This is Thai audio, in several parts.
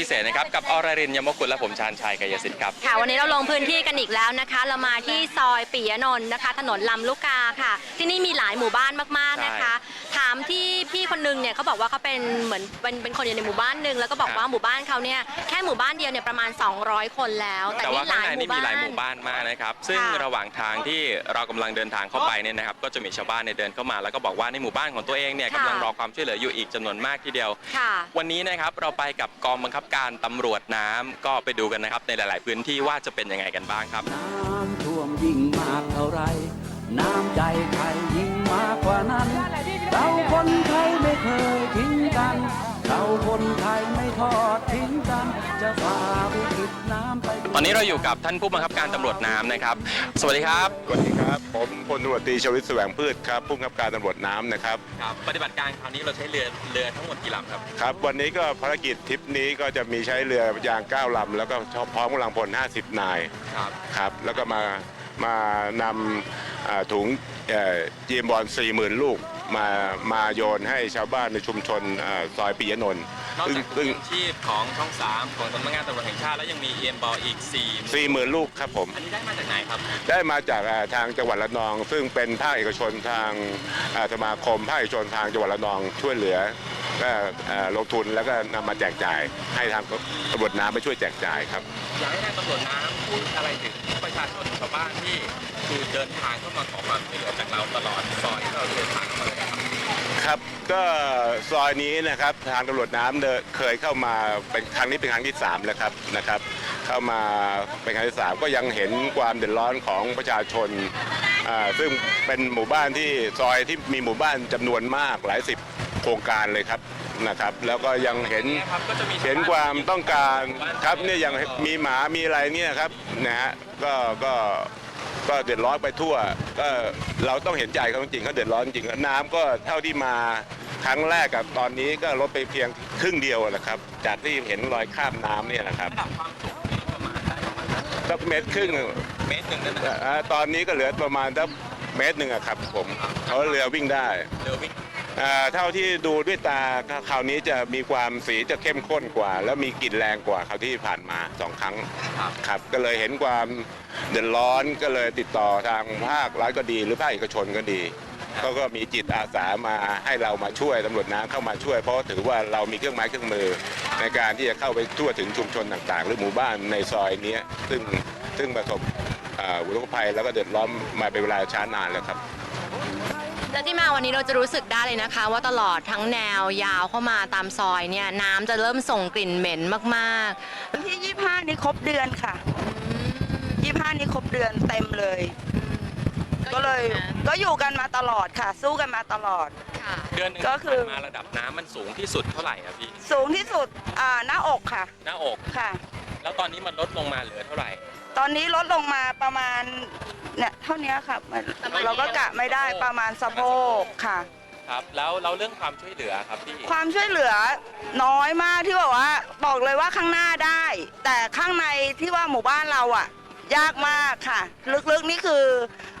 พิเศษนะครับกับอรรินยมกุลและผมชาญชัยกายสิทธิ์ครับค่ะ วันนี้เราลงพื้นที่กันอีกแล้วนะคะ เรามาที่ซอยปิยนนท์นะคะ ถนนลำลูกกาค่ะ ที่นี่มีหลายหมู่บ้านมากๆนะคะ ถามที่พี่คนนึงเนี่ยเขาบอกว่าเขาเป็นเหมือนเป็นเป็นคนอยู่ในหมู่บ้านหนึ่งแล้วก็บอกว่าหมู่บ้านเขาเนี่ยแค่หมู่บ้านเดียวเนี่ยประมาณ 200 คนแล้ว แต่แต่นี่ว่าหข้างลายในหมู่นี่มีบ้านหลายหมู่บ้านมากนะครับ ซึ่งค่ะระหว่างทางที่เรากำลังเดินทางเข้าไปเนี่ยนะครับ ก็จะมีชาวบ้านเนี่ยเดินเข้ามา แล้วก็บอกว่าในหมู่บ้านของตัวเองเนี่ยค่ะ กำลังรอความช่วยเหลืออยู่อีกจำนวนมากทีเดียว ค่ะ วันนี้นะครับเราไปกับกองบังคับการตำรวจน้ำก็ไปดูกันนะครับในหลาย ๆ พื้นที่ว่าจะเป็นยังไงกันบ้างครับ น้ำท่วมยิ่งมากเท่าไร น้ำใจไทยยิ่งมากกว่านั้น เราคนไทยไม่เคยทิ้งกัน เราคนไทยไม่ทอดทิ้งกัน จะฝ่าวิกฤตน้ำไปด้วยตอนนี้เราอยู่กับท่านผู้บังคับการตำรวจน้ำนะครับ สวัสดีครับสวัสดีครับผมพลตำรวจตรีชวิตแสวงพืชครับผู้กำกับการตำรวจน้ำนะครับครับ ปฏิบัติการคราวนี้เราใช้เรือเรือทั้งหมดกี่ลำครับ ครับ วันนี้ก็ภารกิจทริปนี้ก็จะมีใช้เรือยาง9ลำแล้วก็พร้อมกำลังพล50 นายครับ ครับแล้วก็มามานำอ่าถุงจีมบอล40,000 ลูก มามาโยนให้ชาวบ้านในชุมชนอ่าซอยปิยะนนท์นอกซึ่งจากซึ่งทีมชีพของช่อง 3 ของสำนักงานตำรวจแห่งชาติแล้วยังมีเอ็มบอลอีก4 40,000ลูกครับผม อันนี้ได้มาจากไหนครับ ได้มาจากอ่าทางจังหวัดระนอง ซึ่งเป็นภาคเอกชนทางอ่าสมาคมภาคเอกชนทางจังหวัดระนองช่วยเหลือก็อ่าลงทุนแล้วก็นำมาแจกจ่ายให้ทางตำรวจน้ำไปช่วยแจกจ่ายครับ อยากให้ทางตำรวจน้ำพูดอะไรถึงประชาชนชาวบ้านที่คือเดินทางเข้ามาขอความช่วยเหลือจากเราตลอดซอยที่เราเดินทางเข้ามาเลยครับครับก็ซอยนี้นะครับทางตำรวจน้ำเดินเคยเข้ามาเป็นครั้งนี้เป็นครั้งที่3แล้วครับนะครับ เข้ามาเป็นครั้งที่สามก็ยังเห็นความเดือดร้อนของประชาชนอ่าซึ่งเป็นหมู่บ้านที่ซอยที่มีหมู่บ้านจำนวนมากหลายสิบโครงการเลยครับ นะครับ แล้วก็ยังเห็นครับก็จะมีชเห็นบ้ความต้องการครับเนี่ยอย่างมีหมามีอะไรเนี่ยครับนะฮะก็ก็ก็เดือดร้อนไปทั่ว ก็เราต้องเห็นใจเขาจริงๆเขาเดือดร้อนจริงน้ำก็เท่าที่มาครั้งแรกกับตอนนี้ก็ลดไปเพียงครึ่งเดียวนะครับ จากที่เห็นรอยข้ามน้ำเนี่ยนะครับระดับความสูงนี่ประมาณได้ประมาณสักสักเมตรครึ่งเมตรหนึ่งนั่นนะครับอ่าตอนนี้ก็เหลือประมาณสักเมตรหนึ่งอะครับผมเขาเรือวิ่งได้เรือวิ่งอ่า เท่าที่ดูด้วยตาคราวนี้จะมีความสีจะเข้มข้นกว่า แล้วมีกลิ่นแรงกว่าคราวที่ผ่านมาสองครั้งครับครับก็เลยเห็นความเดือดร้อนก็เลยติดต่อทางภาครัฐก็ดี หรือภาคเอกชนก็ดีเขาก็มีจิตอาสามาให้เรามาช่วยตำรวจน้ำเข้ามาช่วย เพราะถือว่าเรามีเครื่องไม้เครื่องมือ ในการที่จะเข้าไปทั่วถึงชุมชนต่าง ๆ หรือหมู่บ้านในซอยเนี้ยซึ่งซึ่งประสบอ่าอุทกภัยแล้วก็เดือดร้อนมาเป็นเวลาช้านานแล้วครับ และที่มาวันนี้เราจะรู้สึกได้เลยนะคะ ว่าตลอดทั้งแนวยาวเข้ามาตามซอยเนี่ยน้ำจะเริ่มส่งกลิ่นเหม็นมากวันที่ 25 นี้ครบเดือนค่ะ 25 นี้ครบเดือนเต็มเลย ๆก็เลยก็อยู่กันมาตลอดค่ะ สู้กันมาตลอด ค่ะเดือนหนึงก็คือที่ผ่านมาระดับน้ำมันสูงที่สุดเท่าไหร่ครับพี่สูงที่สุดอ่าหน้าอกค่ะหน้าอก ค่ะ แล้วตอนนี้มันลดลงมาเหลือเท่าไหร่ ตอนนี้ลดลงมาประมาณเนี่ยเท่านี้ค่ะมันเราก็กะไม่ได้ประมาณสะโพกค่ะ ครับ แล้วเราเรื่องความช่วยเหลือครับพี่ ความช่วยเหลือน้อยมากที่บอกว่า บอกเลยว่าข้างหน้าได้ แต่ข้างในที่ว่าหมู่บ้านเราอะ ยากมากค่ะ ลึกๆนี่คือ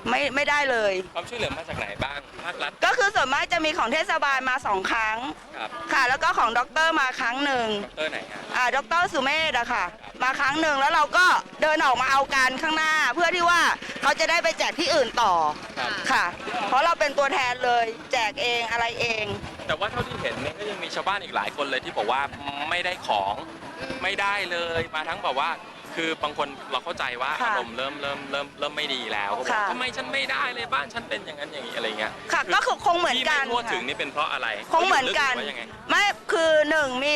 ไม่ไม่ได้เลย ความช่วยเหลือมาจากไหนบ้างภาครัฐ ก็คือส่วนมากจะมีของเทศบาลมาสองครั้ง ครับ ค่ะ แล้วก็ของด็อกเตอร์มาครั้งหนึ่งดรไหนฮะ อ่าด็อกเตอร์สุเมธอะค่ะ มาครั้งหนึ่งแล้วเราก็เดินออกมาเอากันข้างหน้า เพื่อที่ว่าเขาจะได้ไปแจกที่อื่นต่อครับ ค่ะ เพราะเราเป็นตัวแทนเลย แจกเองอะไรเอง แต่ว่าเท่าที่เห็นเนี่ยก็ยังมีชาวบ้านอีกหลายคนเลยที่บอกว่าไม่ได้ของไม่ได้เลยมาทั้งแบบว่า คือบางคนเราเข้าใจว่าค่ะอารมณ์เริ่มเริ่มเริ่มเริ่มไม่ดีแล้วก็บอกค่ะ ทำไมฉันไม่ได้เลยบ้านฉันเป็นอย่างนั้นอย่างนี้อะไรเงี้ยค่ะก็คือคงเหมือนที่กัไม่นทั่วถึงค่ะนี่เป็นเพราะอะไรคงเหมือนกันขายู่ลึหรือว่ายังไง ไม่คือหนึ่งมี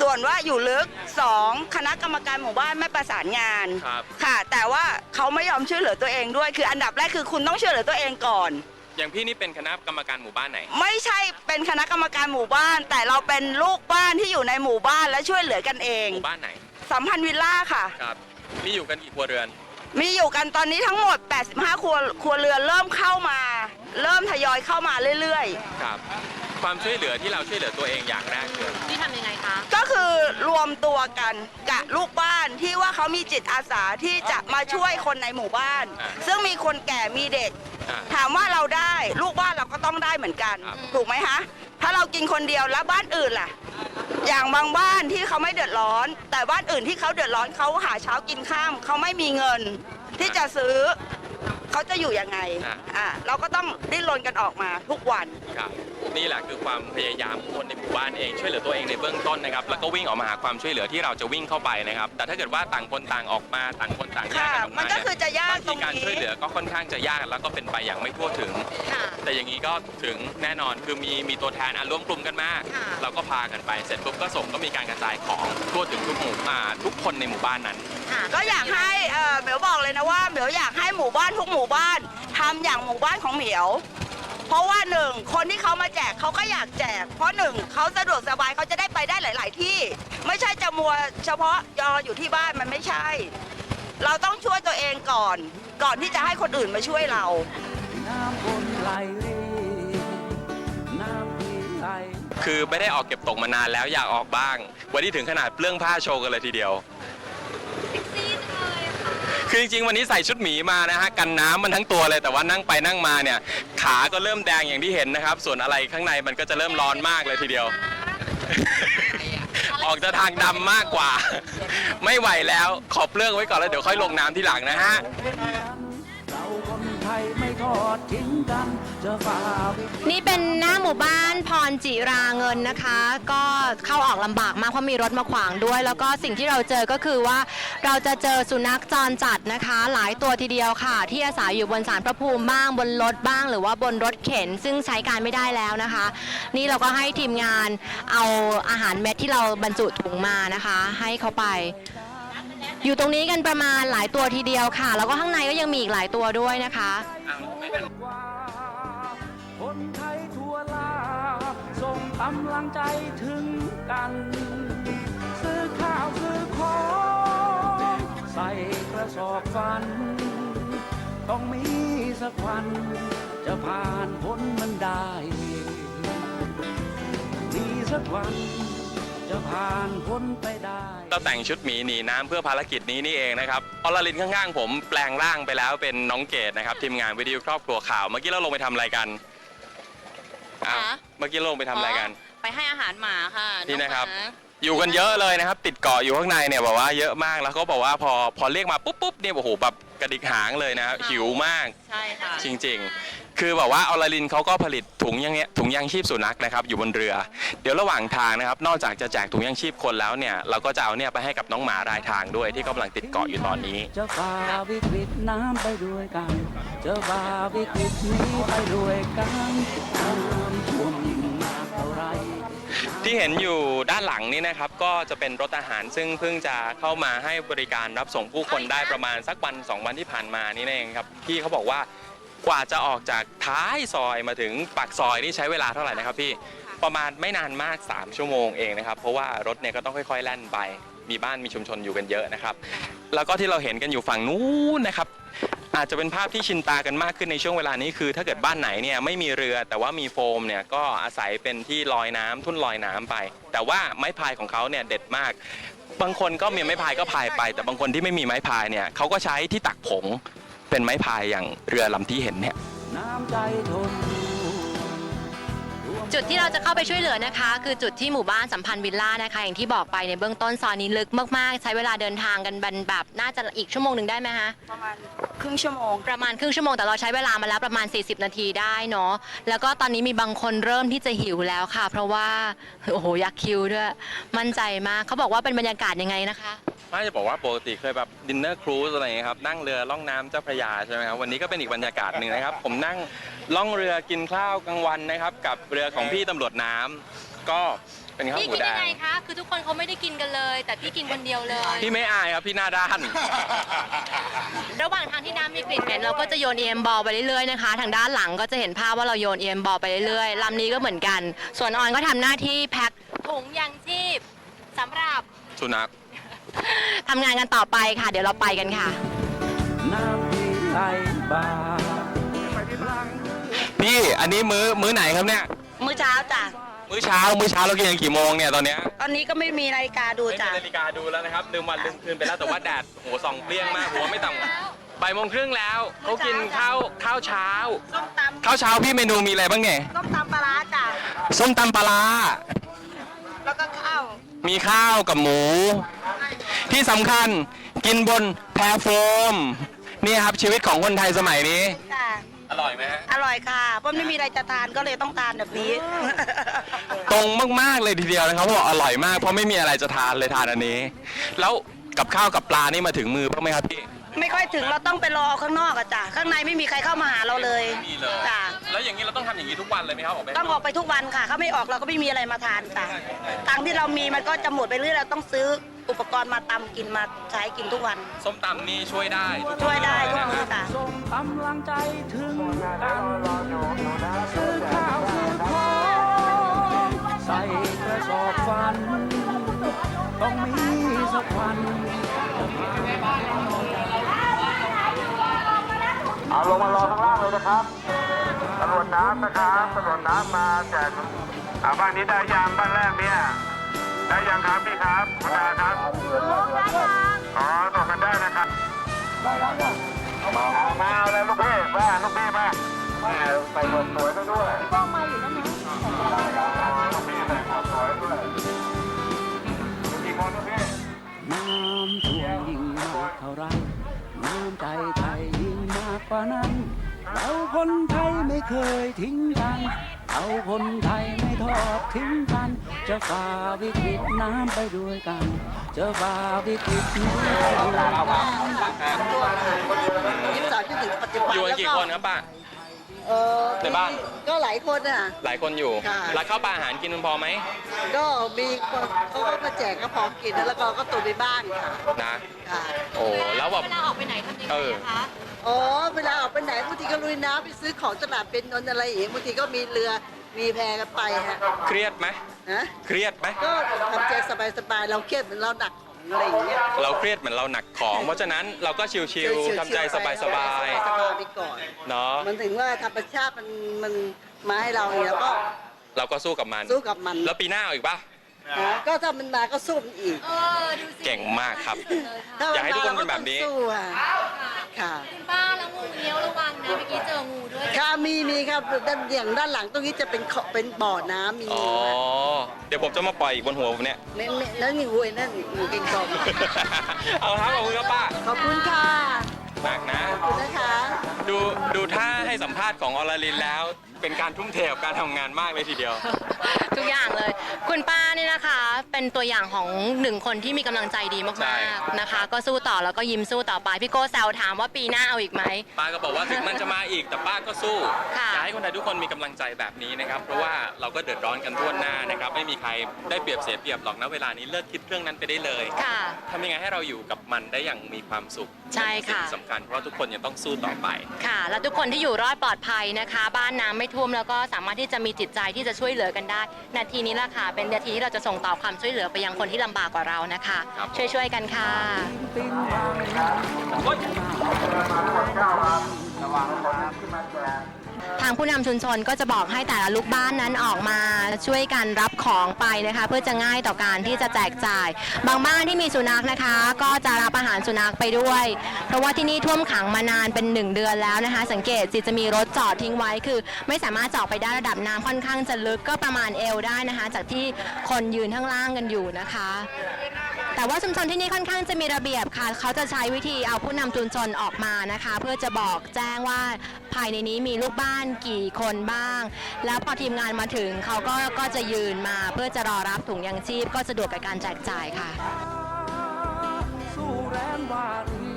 ส่วนว่าอยู่ลึกสองคณะกรรมการหมู่บ้านไม่ประสานงาน ครับ ค่ะ แต่ว่าเขาไม่ยอมช่วยเหลือตัวเองด้วย คืออันดับแรกคือคุณต้องช่วยเหลือตัวเองก่อน อย่างพี่นี่เป็นคณะกรรมการหมู่บ้านไหน ไม่ใช่เป็นคณะกรรมการหมู่บ้าน แต่เราเป็นลูกบ้านที่อยู่ในหมู่บ้านและช่วยเหลือกันเอง หมู่บ้านไหน สัมพันธ์วิลล่าค่ะ ครับ มีอยู่กันกี่ครัวเรือน มีอยู่กันตอนนี้ทั้งหมด 85 ครัวครัวเรือนเริ่มเข้ามา เริ่มทยอยเข้ามาเรื่อยครับ ความช่วยเหลือที่เราช่วยเหลือตัวเองอย่างแรกคืออะไรที่ทำยังไงคะ ๆ ก็คือรวมตัวกันกับลูกบ้านที่ว่าเขามีจิตอาสาที่จะมาช่วยคนในหมู่บ้าน ซึ่งมีคนแก่มีเด็ก อะถามว่าเราได้ลูกบ้านเราก็ต้องได้เหมือนกัน ครับ ถูกไหมคะ ถ้าเรากินคนเดียวแล้วบ้านอื่นล่ะ อย่างบางบ้านที่เขาไม่เดือดร้อน แต่บ้านอื่นที่เขาเดือดร้อนเขาหาเช้ากินข้ามเขาไม่มีเงิน ที่จะซื้อ เขาจะอยู่ยังไงอะ อ่าเราก็ต้องดิ้นรนกันออกมาทุกวัน ครับนี่แหละคือความพยายามของคนในหมู่บ้านเองช่วยเหลือตัวเองในเบื้องต้นนะครับ แล้วก็วิ่งออกมาหาความช่วยเหลือที่เราจะวิ่งเข้าไปนะครับ แต่ถ้าเกิดว่าต่างคนต่างออกมาต่างคนต่างแยกค่ะ กันออกมัมานก็เนี่ยคือจะยากบางตรทีงการนี้ช่วยเหลือก็ค่อนข้างจะยากแล้วก็เป็นไปอย่างไม่ทั่วถึง ค่ะ แต่อย่างนี้ก็ถึงแน่นอนคือมีมีตัวแทนอะร่วมกลุ่มกันมาค่ะ เราก็พากันไปเสร็จปุ๊บก็ส่งก็มีการกระจายของทั่วถึงทุกหมู่อ่าทุกคนในหมู่บ้านนั้นค่ะก็อยากให้เอ่อเหมียวบอกเลยนะว่าเหมียวอยากให้หมู่บ้านทุกหมู่บ้านทำอย่างหมู่บ้านของเหมียว เพราะว่าหนึ่งคนที่เขามาแจกเขาก็อยากแจก เพราะหนึ่งเขาสะดวกสบายเขาจะได้ไปได้หลาย ๆ ที่ ไม่ใช่จะมัวเฉพาะยออยู่ที่บ้านมันไม่ใช่ เราต้องช่วยตัวเองก่อน ก่อนที่จะให้คนอื่นมาช่วยเรา น้ำบนไหลน้ำที่ไหล คือไม่ได้ออกเก็บตกมานานแล้วอยากออกบ้าง วันนี้ถึงขนาดเปลื้องผ้าโชว์กันเลยทีเดียว คือจริงๆวันนี้ใส่ชุดหมีมานะฮะกันน้ำมันทั้งตัวเลยแต่ว่านั่งไปนั่งมาเนี่ย ขาก็เริ่มแดงอย่างที่เห็นนะครับ ส่วนอะไรข้างในมันก็จะเริ่มร้อนมากเลยทีเดียว ออกจะทางดำมากกว่า ไม่ไหวแล้วขอบเลื้องไว้ก่อนแล้วเดี๋ยวค่อยลงน้ำที่หลังนะฮะ เราคนไทยไม่ทอดทิ้งกันจะฝ่าวิกฤต นี่ หน้าหมู่บ้านพรจิราเงินนะคะ ก็เข้าออกลำบากมากเพราะมีรถมาขวางด้วย แล้วก็สิ่งที่เราเจอก็คือว่าเราจะเจอสุนัขจรจัดนะคะ หลายตัวทีเดียวค่ะ ที่อาศัยอยู่บนสารพระภูมิบ้างบนรถบ้าง หรือว่าบนรถเข็น ซึ่งใช้การไม่ได้แล้วนะคะ นี่เราก็ให้ทีมงานเอาอาหารเม็ดที่เราบรรจุถุงมานะคะ ให้เขาไป อยู่ตรงนี้กันประมาณหลายตัวทีเดียวค่ะ แล้วก็ข้างในก็ยังมีอีกหลายตัวด้วยนะคะกว่าคนำลังใจถึงกัน ซื้อข้าวซื้อของใส่กระสอบฟัน ต้องมีสักวัน จะผ่านพ้นมันได้ มีสักวัน จะผ่านพ้นไปได้ เราแต่งชุดหมีหนีน้ำเพื่อภารกิจนี้นี่เองนะครับอลลินข้างๆผมแปลงร่างไปแล้วเป็นน้องเกดนะครับทีมงานวิดีโอครอบครัวข่าว เมื่อกี้เราลงไปทำอะไรกัน อ้าวคะเมื่อกี้เราลงไปทำอะไรกัน ไปให้อาหารหมาค่ะนี่นะครับ องหมาอยู่กันเยอะเลยนะครับ ติดเกาะอยู่ข้างในเนี่ยบอกว่าเยอะมากแล้วก็บอกว่าพอพอเรียกมาปุ๊บปุ๊บเนี่ยโอ้โหแบบกระดิกหางเลยนะครับหิวมากใช่ค่ะจริงๆ คือแบบว่าออลลินเขาก็ผลิตถุงยังเงี้ยถุงยางชีพสุนัขนะครับอยู่บนเรือ เดี๋ยวระหว่างทางนะครับ นอกจากจะแจกถุงยางชีพคนแล้วเนี่ยเราก็จะเอาเนี่ยไปให้กับน้องหมารายทางด้วยที่กำลังติดเกาะอยู่ตอนนี้ จะฝ่าวิกฤตน้ำไปด้วยกัน จะฝ่าวิกฤตนี้ไปด้วยกันน้ำท่วมยิ่งมากเท่าไร ที่เห็นอยู่ด้านหลังนี่นะครับก็จะเป็นรถอาหารซึ่งเพิ่งจะเข้ามาให้บริการรับส่งผู้คนได้ประมาณสักวันสองวันที่ผ่านมานี่เองครับพี่เขาบอกว่า กว่าจะออกจากท้ายซอยมาถึงปากซอยนี่ใช้เวลาเท่าไหร่นะครับพี่ประมาณไม่นานมาก 3 ชั่วโมงเองนะครับ เพราะว่ารถเนี่ยก็ต้องค่อยๆแล่นไป มีบ้านมีชุมชนอยู่กันเยอะนะครับ แล้วก็ที่เราเห็นกันอยู่ฝั่งนู้นนะครับ อาจจะเป็นภาพที่ชินตากันมากขึ้นในช่วงเวลานี้คือ ถ้าเกิดบ้านไหนเนี่ยไม่มีเรือแต่ว่ามีโฟมเนี่ยก็อาศัยเป็นที่ลอยน้ำทุ่นลอยน้ำไป แต่ว่าไม้พายของเขาเนี่ยเด็ดมาก บางคนก็มีไม้พายก็พายไป แต่บางคนที่ไม่มีไม้พายเนี่ยเขาก็ใช้ที่ตักผง เป็นไม้พายอย่างเรือลำที่เห็นเนี่ยน้ำใจทนอยู่จุดที่เราจะเข้าไปช่วยเหลือนะคะ คือจุดที่หมู่บ้านสัมพันธ์วิลล่านะคะ อย่างที่บอกไปในเบื้องต้นซอยนี้ลึกมาก ๆ ใช้เวลาเดินทางกันบันแบบน่าจะอีกชั่วโมงหนึ่งได้ไหมคะ ประมาณครึ่งชั่วโมง ประมาณครึ่งชั่วโมงแต่เราใช้เวลามาแล้วประมาณ 40 นาทีได้เนาะแล้วก็ตอนนี้มีบางคนเริ่มที่จะหิวแล้วค่ะ เพราะว่าโอ้โหอยากคิวด้วยมั่นใจมากเขาบอกว่าเป็นบรรยากาศยังไงนะคะ ไม่จะบอกว่าปกติเคยแบบดินเนอร์ครูซอะไรอย่างเงี้ยครับนั่งเรือล่องน้ำเจ้าพระยาใช่ไหมครับวันนี้ก็เป็นอีกบรรยากาศหนึ่งนะครับ ผมนั่งล่องเรือกินข้าวกลางวันนะครับ กับเรือของพี่ตำรวจน้ำก็เป็นข้าวพี่หมูกินแดยังงไงคะ คือทุกคนเขาไม่ได้กินกันเลย แต่พี่กินคนเดียวเลย พี่ไม่อายครับพี่หน้าด้าน ระหว่างทางที่น้ำมีกลิ่นเหม็นเราก็จะโยนเอ็มบอลไปเรื่อยๆนะคะ ทางด้านหลังก็จะเห็นภาพว่าเราโยนเอ็มบอลไปเรื่อยๆลำนี้ก็เหมือนกัน ส่วนออนก็ทำหน้าที่แพ็คถุงยางชีพสำหรับสุนัข ทำงานกันต่อไปค่ะ เดี๋ยวเราไปกันค่ะ น้ำที่ไหลบ่าพี่อันนี้มื้อมื้อไหนครับเนี่ย มื้อเช้าจ้ะ มื้อเช้า มื้อเช้าเรากินกันกี่โมงเนี่ยตอนเนี้ยตอนนี้ก็ไม่มีนาฬิกาดูไม่มีจ้ะนาฬิกาดูแล้วนะครับลืมวันลืมคืนไปแล้วแต่ว่าแดดโหส่องเปรี้ยงมากหัวไม่ต่ำบ่ายโมงครึ่งแล้วเขากินข้าวข้าวเช้า ส้มตำข้าวเช้าพี่เมนูมีอะไรบ้างเนี่ยส้มตำปลาร้าจ้ะ ส้มตำปลาร้าแล้วก็ข้าว มีข้าวกับหมู ที่สำคัญกินบนแพโฟม นี่ครับชีวิตของคนไทยสมัยนี้ ค่ะอร่อยไหมฮะ อร่อยค่ะเพราะไม่มีอะไรจะทานก็เลยต้องทานแบบนี้ ตรงมาก ๆ เลยทีเดียวนะครับเพราะบอกอร่อยมากเพราะไม่มีอะไรจะทานเลยทานอันนี้ แล้วกับข้าวกับปลานี่มาถึงมือบ้างไหมครับพี่ ไม่ค่อยถึงเราต้องไปรอข้างนอกอะจ้ะข้างในไม่มีใครเข้ามาหาเราเลยมีเลยจ้ะแล้วอย่างนี้เราต้องทำอย่างนี้ทุกวันเลยไหมครับออกไปต้องออกไปทุกวันค่ะเขาไม่ออกเราก็ไม่มีอะไรมาทานจ้ะตังค์ที่เรามีมันก็จะหมดไปเรื่อยเราต้องซื้ออุปกรณ์มาตำกินมาใช้กินทุกวัน ส้มตำนี่ช่วยได้ทุกช่วยได้ทุกนะมื้ฮะอจ้ะส่งกำลังใจถึงกันซื้อข้าวซื้อของใส่กระสอบฟัน ต้องมีสักวัน เอาลงมารอข้างล่างเลยนะครับตำรวจน้ำนะครับตำรวจน้ำมาแจกอ่าบ้านนี้ได้ยังบ้านแรกเนี่ยได้ยังครับพี่ครับคุณอาครับอ๋อส่งกันได้นะครับเอามามาเอาเลยลูกพี่มาลูกพี่มาแม่ใส่หมวกสวยไปด้วยก็มาอยู่แล้วนะลูกพี่ใส่หมวกสวยด้วยกี่คนลูกพี่น้ำท่วมยิ่งมากเท่าไรน้ำใจไทยยิ่งมา กว่านั้น เราคนไทยไม่เคยทิ้งกันเราคนไทยไม่ทอดทิ้งกัน จะฝ่าวิกฤตน้ำไปด้วยกัน จะฝ่าวิกฤตนี้ไปด้วยกัน ยี่สิบสามจนถึงปัจจุบันอยู่กันแล้วกี่ก็ คนครับป้า เออในบ้าน ก็หลายคนอะ หลายคนอยู่ค่ะแล้วข้าวปลาอาหารกินมันพอไหมก็มีคนเขาก็มาแจกกระเพาะกินแล้วก็ก็ตุนในบ้านค่ะนะ ค่ะโอ้แล้วแบบ เวลาออกไปไหนทำยังไงเออ อะคะอ๋อเวลาออกไปไหนบางทีก็ลุยน้ำไปซื้อของตลาดเป็นนนท์อะไรอย่างงี้บางทีก็มีเรือมีแพกันไปฮะเครียดไหมนะเครียดไหมก็ทำใจสบายๆเราเครียดเหมือนเราหนักข องอะไรอย่างเงี้ยเราเครียดเหมือนเราหนักของ เพราะฉะนั้นเราก็ชิลชิวๆๆทำใจสบายสบายๆไปก่อนๆเนาะ มันถึงว่าธรรมชาติมันมันมาให้เราอย่างเงี้ยแล้วก็ เราก็สู้กับมัน สู้กับมัน แล้วปีหน้าเอาอีกปะนะก็ถ้ามันมาก็สู้มันอีกเออดูสิเก่งมากครับ ถ้อยากให้ทุกคนเป็นแบบนี้ราก็ต้องสู้อะค่ะคุณป้าแล้วงูเงี้ยวระวังนะเมื่อกี้เจอ งูด้วยค่ะมีมีครับด้านอย่างด้านหลังตรงนี้จะเป็นเขาเป็นบ่อน้ำมีอ๋องูอะเดี๋ยวผมจะมาปล่อยอีกบนหัวผมเนี่ย เน้นๆแล้วงูไอ้นั่นงูเก่งกอบเอาครับขอบคุณครับป้าขอบคุณค่ะหนักนะ ขอบคุณนะคะ ดูดูท่าให้สัมภาษณ์ของอรลินแล้ว เป็นการทุ่มเทกับการทำงานมากเลยทีเดียว ทุกอย่างเลย คุณป้าเนี่ยนะคะ เป็นตัวอย่างของหนึ่งคนที่มีกำลังใจดีใช่ มากๆนะคะ ก็สู้ต่อแล้วก็ยิ้มสู้ต่อไป พี่โก้แซวถามว่าปีหน้าเอาอีกไหม ป้าก็บอกว่าถึงมันจะมาอีกแต่ป้าก็สู้ค่ะอยากให้คนไทยทุกคนมีกำลังใจแบบนี้นะครับ เพราะว่าเราก็เดือดร้อนกันทั่วหน้านะครับ ไม่มีใครได้เปรียบเสียเปรียบหรอกนะเวลานี้เลิกคิดเรื่องนั้นไปได้เลยค่ะทำยังไงให้เราอยู่กับมันได้อย่างมีความสุขใช่ค่ะสิ่งสำคัญเพราะทุกคนยังต้องสู้ต่อไป ค่ะ และทุกคนที่อยู่รอดปลอดภัยนะคะ บ้านน้ำไม่ท่วมแล้วก็สามารถที่จะมีจิตใจที่จะช่วยเหลือกันได้ นาทีนี้ละค่ะ เป็นนาทีที่เราจะส่งต่อความช่วยเหลือไปยังคนที่ลำบากกว่าเรานะคะ ช่วยๆกันค่ะระวังบางทาางผู้นำชุมชนก็จะบอกให้แต่ละลูกบ้านนั้นออกมาช่วยกันรับของไปนะคะ เพื่อจะง่ายต่อการที่จะแจกจ่าย บางบ้านที่มีสุนัขนะคะ ก็จะรับอาหารสุนัขไปด้วย เพราะว่าที่นี่ท่วมขังมานานเป็น 1 เดือนแล้วนะคะ สังเกตสิจะมีรถจอดทิ้งไว้คือ ไม่สามารถจออกไปได้ระดับน้ำค่อนข้างจะลึกก็ประมาณเอวได้นะคะ จากที่คนยืนข้างล่างกันอยู่นะคะ แต่ว่าชุมชนที่นี่ค่อนข้างจะมีระเบียบค่ะ เขาจะใช้วิธีเอาผู้นำชุมชนออกมานะคะ เพื่อจะบอกแจ้งว่าภายในนี้มีลูกบ้านกี่คนบ้าง แล้วพอทีมงานมาถึงเขาก็ก็จะยืนมาเพื่อจะรอรับถุงยังชีพ ก็สะดวกกับการแจกจ่ายค่ะ สู้แรงวารี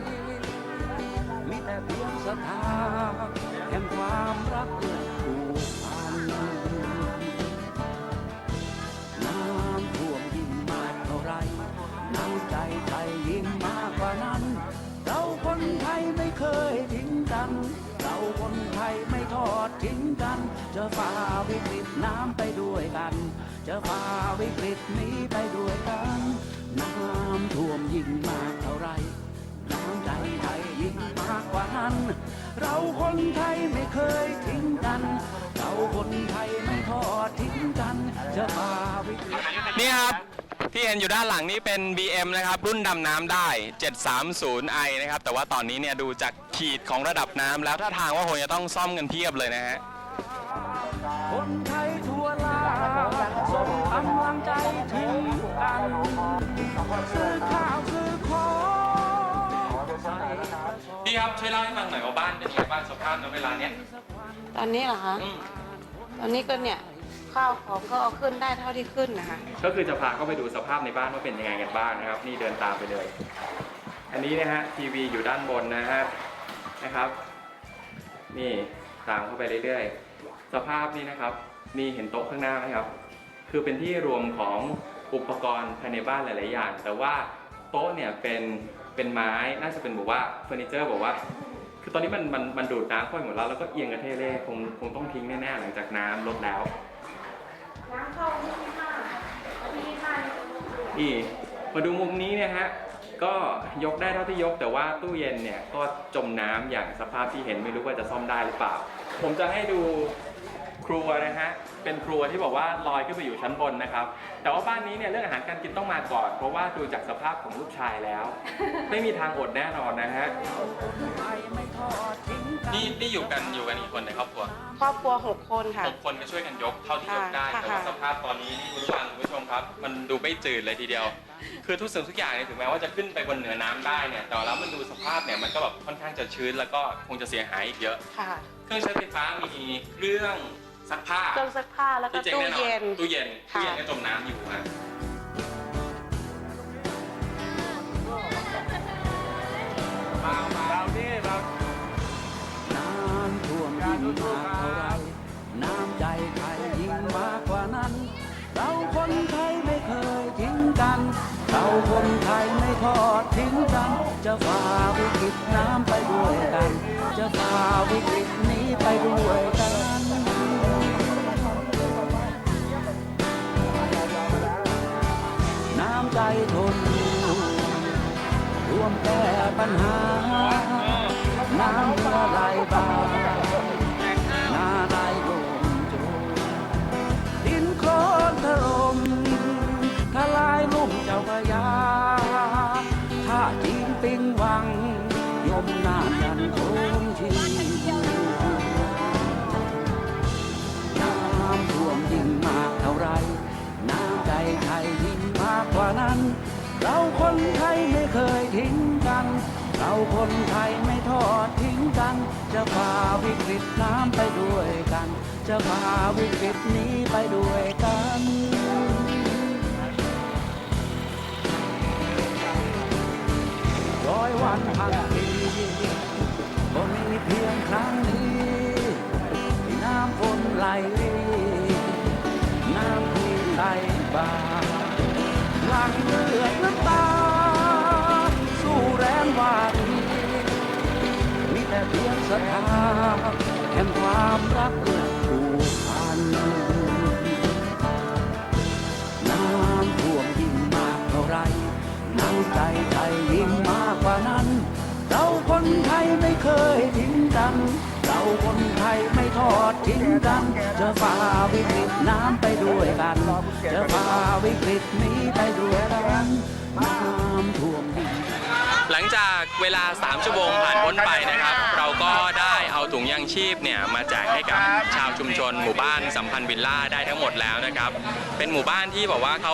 มีแต่เพียงศรัทธาแห่งความรัก กัน จะฝ่าวิกฤตน้ำไปด้วยกัน จะฝ่าวิกฤตนี้ไปด้วยกัน น้ำท่วมยิ่งมากเท่าไร น้ำใจไทยยิ่งมากกว่านั้น เราคนไทยไม่เคยทิ้งกัน เราคนไทยไม่ทอดทิ้งกัน จะฝ่าวิกฤตนี่ครับที่เห็นอยู่ด้านหลังนี้เป็น BM นะครับ รุ่นดำน้ำได้ 730i นะครับ แต่ว่าตอนนี้เนี่ยดูจากขีดของระดับน้ำแล้วถ้าทางว่าคงจะต้องซ่อมกันเพียบเลยนะฮะ ช่วยเล่าให้ฟังหน่อยว่าบ้านเป็นยังไงบ้างสภาพในเวลาเนี้ยตอนนี้เหรอคะ อืมตอนนี้ก็เนี่ยข้าวของก็เอาขึ้นได้เท่าที่ขึ้นนะคะ ก็คือจะพาเข้าไปดูสภาพในบ้านว่าเป็นยังไงกันบ้างนะครับ นี่เดินตามไปเลย อันนี้นะฮะทีวีอยู่ด้านบนนะฮะนะครับ นี่ตามเข้าไปเรื่อยๆ สภาพนี้นะครับมีเห็นโต๊ะข้างหน้าไหมครับ คือเป็นที่รวมของอุปกรณ์ภายในบ้านหลาย ๆ อย่าง แต่ว่าโต๊ะเนี่ยเป็น เป็นไม้น่าจะเป็นบอกว่าเฟอร์นิเจอร์บอกว่า คือตอนนี้มันมันมันดูดน้ำเข้าไปหมดแล้วแล้วก็เอียงกระเทเล่คงคงต้องทิ้งแน่ๆหลังจากน้ำลดแล้วนี่มาดูมุมนี้เนี่ยฮะก็ยกได้เท่าที่ยก แต่ว่าตู้เย็นเนี่ยก็จมน้ำอย่างสภาพที่เห็นไม่รู้ว่าจะซ่อมได้หรือเปล่า ผมจะให้ดู ครัวนะฮะเป็นครัวที่บอกว่าลอยขึ้นไปอยู่ชั้นบนนะครับ แต่ว่าบ้านนี้เนี่ยเรื่องอาหารการกินต้องมาก่อน เพราะว่าดูจากสภาพของลูกชายแล้ว ไม่มีทางอดแน่นอนนะฮะนี่นี่อยู่กันอยู่กันกี่คนในครอบครัวครอบครัวหกคนค่ะ หกคนก็ช่วยกันยกเท่าที่ยกได้ค่ะแต่ว่าค่ะ สภาพตอนนี้นี่คุณผู้ฟังคุณผู้ชมครับ มันดูไม่จืดเลยทีเดียว คือทุกสิ่งทุกอย่างเนี่ยถึงแม้ว่าจะขึ้นไปบนเหนือน้ำได้เนี่ยแต่แล้วมันดูสภาพเนี่ยมันก็แบบค่อนข้างจะชื้นแล้วก็คงจะเสียหายอีกเยอะ ค่ะ เครื่องใช้ไฟฟ้ามีเครื่อง ซักผ้าเครื่องซักผ้าแล้วก็ที่เจ๊งตู้แน่นอนเย็น ตู้เย็นตู้ค่ะเย็นก็จมน้ำอยู่ฮะน้ำท่วมยิ่งมากเท่าไรน้ำใจไทยยิ่งมากกว่านั้น เราคนไทยไม่เคยทิ้งกัน เราคนไทยไม่ทอดทิ้งกัน จะฝ่าวิกฤตน้ำไปด้วยกัน จะฝ่าวิกฤตนี้ไปด้วยกัน ใจทนร่วมแก้ปัญหา น้ำเมื่อไหลบ่าหน้าไหลลมโจดินโคลนถล่มทลายลุ่มเจ้าพยาถ้าจีนปิงวัง ยมนานยันคงชี นั้น เราคนไทยไม่เคยทิ้งกัน เราคนไทยไม่ทอดทิ้งกัน จะฝ่าวิกฤตน้ำไปด้วยกัน จะฝ่าวิกฤตนี้ไปด้วยกันร้อยวันพันปีก็มีเพียงครั้งนี้ หลังเลือดน้ำตา สู้แรงวาทีมีแต่เพียงศรัทธาแห่งความรักและผูกพันน้ำท่วมยิ่งมากเท่าไรน้ำใจใจยิ่งมากกว่านั้น เราคนไทยไม่เคยทิ้งกัน เราคนไทยไม่ทอดทิ้งกัน จะฝ่าวิกฤตน้ำไปด้วยกัน จะฝ่าวิกฤตนี้ หลังจากเวลา 3 ชั่วโมงผ่านพ้นไปนะครับ เราก็ได้เอาถุงยางชีพเนี่ยมาแจกให้กับชาวชุมชน หมู่บ้านสัมพันธ์วิลล่าได้ทั้งหมดแล้วนะครับ เป็นหมู่บ้านที่บอกว่าเขา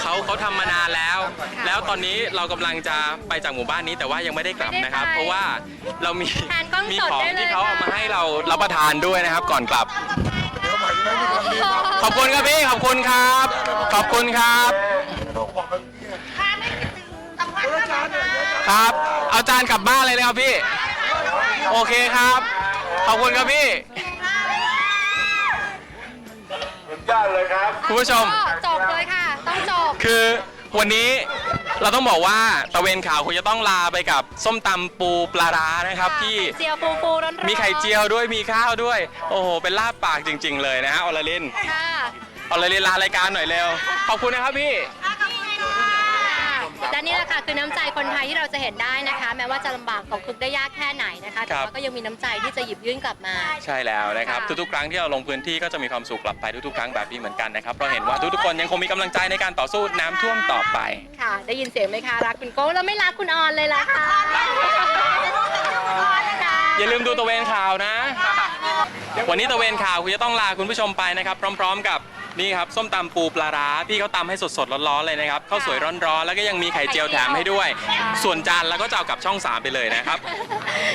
เขาเขาทำมานานแล้ว แล้วตอนนี้เรากำลังจะไปจากหมู่บ้านนี้แต่ว่ายังไม่ได้กลับนะครับ เพราะว่าเรามีแทนกล้องมีสดของได้เลย ที่เขาเอามาค่ะให้เรารับประทานด้วยนะครับก่อนกลับ ขอบคุณครับพี่ขอบคุณครับ ขอบคุณครับ ครับ เอาจานกลับบ้านเลยนะครับพี่ โอเคครับ ขอบคุณครับพี่ สุดยอดเลยครับ คุณผู้ชม ก็จบเลยค่ะ ต้องจบ คือวันนี้เราต้องบอกว่าตะเวนข่าวคุณจะต้องลาไปกับส้มตำปูปลาร้านะครับที่ ไข่เจียวปูปูร้อนๆมีไข่เจียวด้วยมีข้าวด้วย โอ้โห เป็นลาบปากจริง ๆ เลยนะฮะอลลินค่ะอลลินลารายการหน่อยเร็ว ขอบคุณนะครับพี่ และนี่แหละค่ะคือน้ำใจคนไทยที่เราจะเห็นได้นะคะ แม้ว่าจะลำบากตกทุกข์ได้ยากแค่ไหนนะคะแต่ครับว่าก็ยังมีน้ำใจที่จะหยิบยื่นกลับมา ใช่แล้วนะครับ ค่ะ ทุกๆ ครั้งที่เราลงพื้นที่ก็จะมีความสุขกลับไปทุกๆ ครั้งแบบนี้เหมือนกันนะครับเพราะเห็นว่าทุกๆ คนยังคงมีกำลังใจในการต่อสู้น้ำท่วมต่อไป ค่ะ ได้ยินเสียงไหมคะรักคุณโก้แล้วไม่รักคุณออนเลยล่ะค่ะอย่าลืมดูตะเวนข่าวนะ วันนี้ตะเวนข่าวคุณจะต้องลาคุณผู้ชมไปนะครับ พร้อม ๆ กับ นี่ครับส้มตำปูปลาร้าพี่เขาตำให้สดๆร้อนๆเลยนะครับข้าวสวยร้อนๆแล้วก็ยังมีไข่เจียวแถมให้ด้วย ส่วนจานแล้วก็จะเอากลับช่องสามไปเลยนะครับ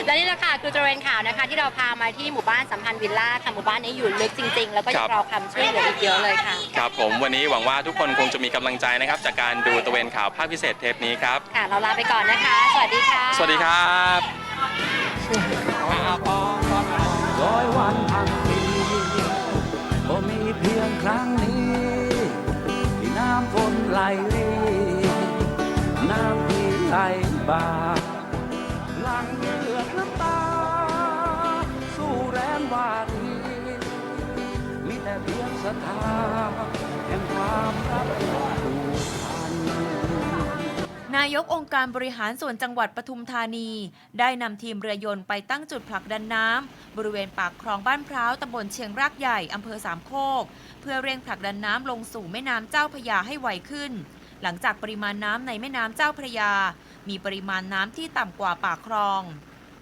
และนี่แหละค่ะคือตระเวนข่าวนะคะ ที่เราพามาที่หมู่บ้านสัมพันธ์วิลล่าค่ะหมู่บ้านนี้อยู่ลึกจริง ๆ แล้วก็ยัครังบ รอคำช่วยเหลืออีกเยอะเลยค่ะ ครับผมวันนี้หวังว่าทุกคนคงจะมีกำลังใจนะครับ จากการดูตะเวนข่าวภาคพิเศษเทปนี้ครับ ค่ะ เราลาไปก่อนนะคะ สวัสดีค่ะ สวัสดีครับร้อยวันพันปีก็มี เพียงครั้งนี้ที่น้ำฝนไหลรีน้ำที่ไหลบ่าหลังเลือดน้ำตา สู้แรงวาดีมีแต่เพียงศรัทธาแห่งความรักผูกพัน นายกองค์การบริหารส่วนจังหวัดปทุมธานี ได้นำทีมเรือยนต์ไปตั้งจุดผลักดันน้ำบริเวณปากคลองบ้านพร้าวตำบลเชียงรากใหญ่อำเภอสามโคก เพื่อเร่งผลักดันน้ำลงสู่แม่น้ำเจ้าพระยาให้ไวขึ้น หลังจากปริมาณน้ำในแม่น้ำเจ้าพระยา มีปริมาณน้ำที่ต่ำกว่าปากคลอง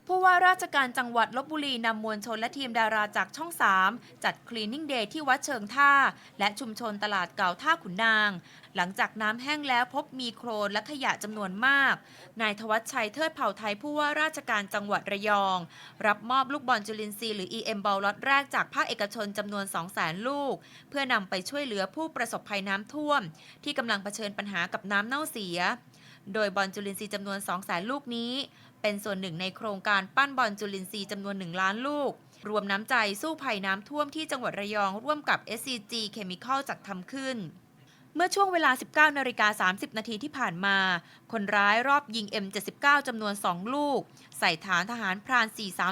ผู้ว่าราชการจังหวัดลบบุรีนำมวลชนและทีมดาราจากช่อง 3 จัดคลีนนิ่งเดย์ที่วัดเชิงท่า และชุมชนตลาดเก่าท่าขุนนาง หลังจากน้ำแห้งแล้วพบมีโครนและขยะจำนวนมาก นายธวัชชัยเทิดเผ่าไทยผู้ว่าราชการจังหวัดระยอง รับมอบลูกบอลจุลินทรีย์หรือ EM บอลล็อตแรกจากภาคเอกชนจำนวน 200,000 ลูก เพื่อนำไปช่วยเหลือผู้ประสบภัยน้ำท่วม ที่กำลังเผชิญปัญหากับน้ำเน่าเสีย โดยบอลจุลินทรีย์จำนวน 200,000 ลูกนี้ เป็นส่วนหนึ่งในโครงการปั้นบอลจุลินทรีย์จำนวน 1 ล้านลูก รวมน้ำใจสู้ภัยน้ำท่วมที่จังหวัดระยองร่วมกับ SCG Chemical จัดทำขึ้นเมื่อช่วงเวลา 19นาฬิกา30 นาทีที่ผ่านมา คนร้ายรอบยิง M79 จำนวน 2 ลูก ใส่ฐานทหารพราน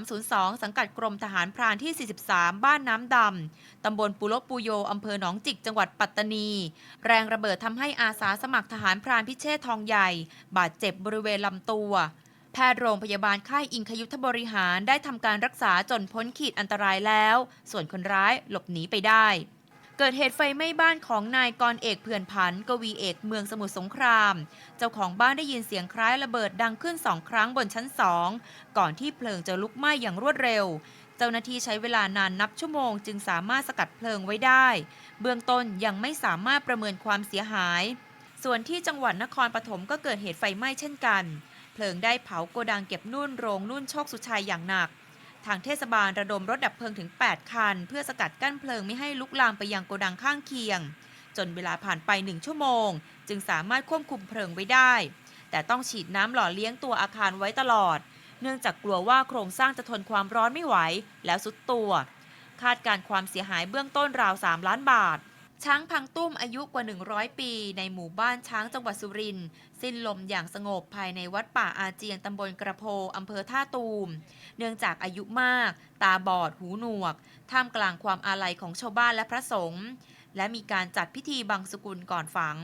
4302 สังกัดกรมทหารพรานที่ 43 บ้านน้ำดำ ตำบลปุโรปูโย อำเภอหนองจิก จังหวัดปัตตานี แรงระเบิดทำให้อาสาสมัครทหารพรานพิเชษทองใหญ่ บาดเจ็บบริเวณลำตัว แพทย์โรงพยาบาลค่ายอิงคยุทธบริหารได้ทำการรักษาจนพ้นขีดอันตรายแล้ว ส่วนคนร้ายหลบหนีไปได้ เกิดเหตุไฟไหม้บ้านของนายกรเอกเผื่อนผันกวีเอกเมืองสมุทรสงคราม เจ้าของบ้านได้ยินเสียงคล้ายระเบิดดังขึ้นสองครั้งบนชั้นสองก่อนที่เพลิงจะลุกไหม้อย่างรวดเร็วเจ้าหน้าที่ใช้เวลานานนับชั่วโมงจึงสามารถสกัดเพลิงไว้ได้ เบื้องต้นยังไม่สามารถประเมินความเสียหาย ส่วนที่จังหวัดนครปฐมก็เกิดเหตุไฟไหม้เช่นกัน เพลิงได้เผาโกดังเก็บนุ่นโรงนุ่นโชคสุชัยอย่างหนัก ทางเทศบาลระดมรถดับเพลิงถึง 8 คัน เพื่อสกัดกั้นเพลิงไม่ให้ลุกลามไปยังโกดังข้างเคียง จนเวลาผ่านไป1ชั่วโมง จึงสามารถควบคุมเพลิงไว้ได้ แต่ต้องฉีดน้ำหล่อเลี้ยงตัวอาคารไว้ตลอด เนื่องจากกลัวว่าโครงสร้างจะทนความร้อนไม่ไหว แล้วสุดตัว คาดการความเสียหายเบื้องต้นราว 3 ล้านบาท ช้างพังตุ้มอายุกว่า 100 ปี ในหมู่บ้านช้างจังหวัดสุรินทร์สิ้นลมอย่างสงบภายในวัดป่าอาเจียงตำบลกระโพอำเภอท่าตูม เนื่องจากอายุมาก ตาบอดหูหนวก ท่ามกลางความอาลัยของชาวบ้านและพระสงฆ์และมีการจัดพิธีบังสุกุลก่อนฝัง